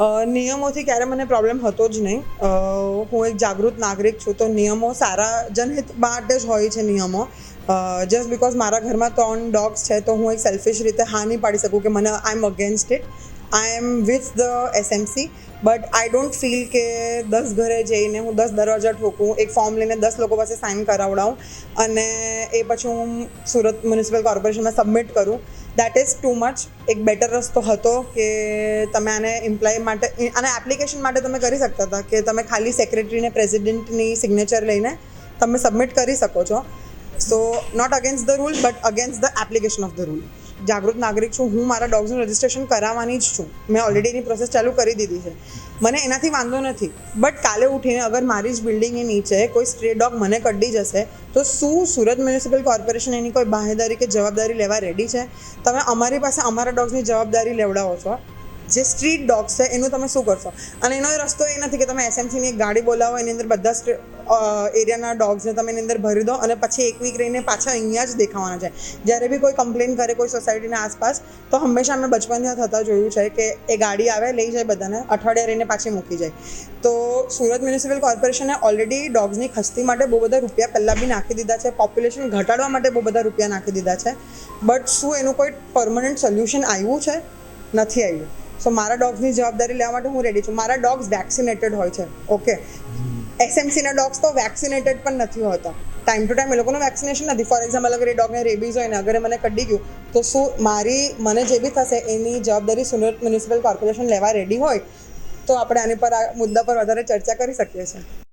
નિયમોથી ક્યારે મને પ્રોબ્લેમ હતો જ નહીં. હું એક જાગૃત નાગરિક છું, તો નિયમો સારા જનહિત માટે જ હોય છે નિયમો. જસ્ટ બિકોઝ મારા ઘરમાં ત્રણ ડોગ્સ છે, તો હું એક સેલ્ફિશ રીતે હા નહીં પાડી શકું કે મને I am against it I am with the SMC but I don't feel કે દસ ઘરે જઈને હું દસ દરવાજા ઠોકું, એક ફોર્મ લઈને દસ લોકો પાસે સાઇન કરાવડાવું અને એ પછી હું સુરત મ્યુનિસિપલ કોર્પોરેશનમાં સબમિટ કરું. દેટ ઇઝ ટુ મચ એક બેટર રસ્તો હતો કે તમે આને એમ્પ્લોય માટે, આને એપ્લિકેશન માટે તમે કરી શકતા હતા કે તમે ખાલી સેક્રેટરીને પ્રેસિડેન્ટની સિગ્નેચર લઈને તમે સબમિટ કરી શકો છો. So not against the rule but against the application of the rule જાગૃત નાગરિક છું, હું મારા ડોગ્સનું રજિસ્ટ્રેશન કરાવવાની જ છું. મેં ઓલરેડી એની પ્રોસેસ ચાલુ કરી દીધી છે. મને એનાથી વાંધો નથી. બટ કાલે ઉઠીને અગર મારી જ બિલ્ડિંગની નીચે કોઈ સ્ટ્રે ડોગ મને કડી જશે, તો શું સુરત મ્યુનિસિપલ કોર્પોરેશન એની કોઈ બાહેદારી કે જવાબદારી લેવા રેડી છે? તમે અમારી પાસે અમારા ડોગ્સની જવાબદારી લેવડાવો છો. જે સ્ટ્રીટ ડોગ્સ છે, એનું તમે શું કરશો? અને એનો રસ્તો એ નથી કે તમે એસએમસીની એક ગાડી બોલાવો, એની અંદર બધા એરિયાના ડોગ્સને તમે એની અંદર ભરી દો અને પછી એક વીક રહીને પાછા અહીંયા જ દેખાવાના છે. જ્યારે બી કોઈ કમ્પ્લેન કરે કોઈ સોસાયટીના આસપાસ, તો હંમેશા અમે બચપનથી થતા જોયું છે કે એ ગાડી આવે, લઈ જાય બધાને, અઠવાડિયા રહીને પાછી મૂકી જાય. તો સુરત મ્યુનિસિપલ કોર્પોરેશને ઓલરેડી ડોગ્સની ખસ્તી માટે બહુ બધા રૂપિયા પહેલાં બી નાખી દીધા છે. પોપ્યુલેશન ઘટાડવા માટે બહુ બધા રૂપિયા નાખી દીધા છે. બટ શું એનું કોઈ પરમનન્ટ સોલ્યુશન આવ્યું છે? નથી આવ્યું. સો મારા ડોગ્સની જવાબદારી લેવા માટે હું રેડી છું. મારા ડોગ્સ વેક્સિનેટેડ હોય છે. ઓકે એસએમસીના ડોગ્સ તો વેક્સિનેટેડ પણ નથી હોતા. ટાઈમ ટુ ટાઈમ એ લોકોનું વેક્સિનેશન નથી. ફોર એક્ઝામ્પલ અગર એ ડોગને રેબીઝ હોય ને, અગર મને કડી ગયું, તો શું મારી, મને જે બી થશે, એની જવાબદારી સુરત મ્યુનિસિપલ કોર્પોરેશન લેવા રેડી હોય, તો આપણે આની પર આ મુદ્દા પર વધારે ચર્ચા કરી શકીએ છીએ.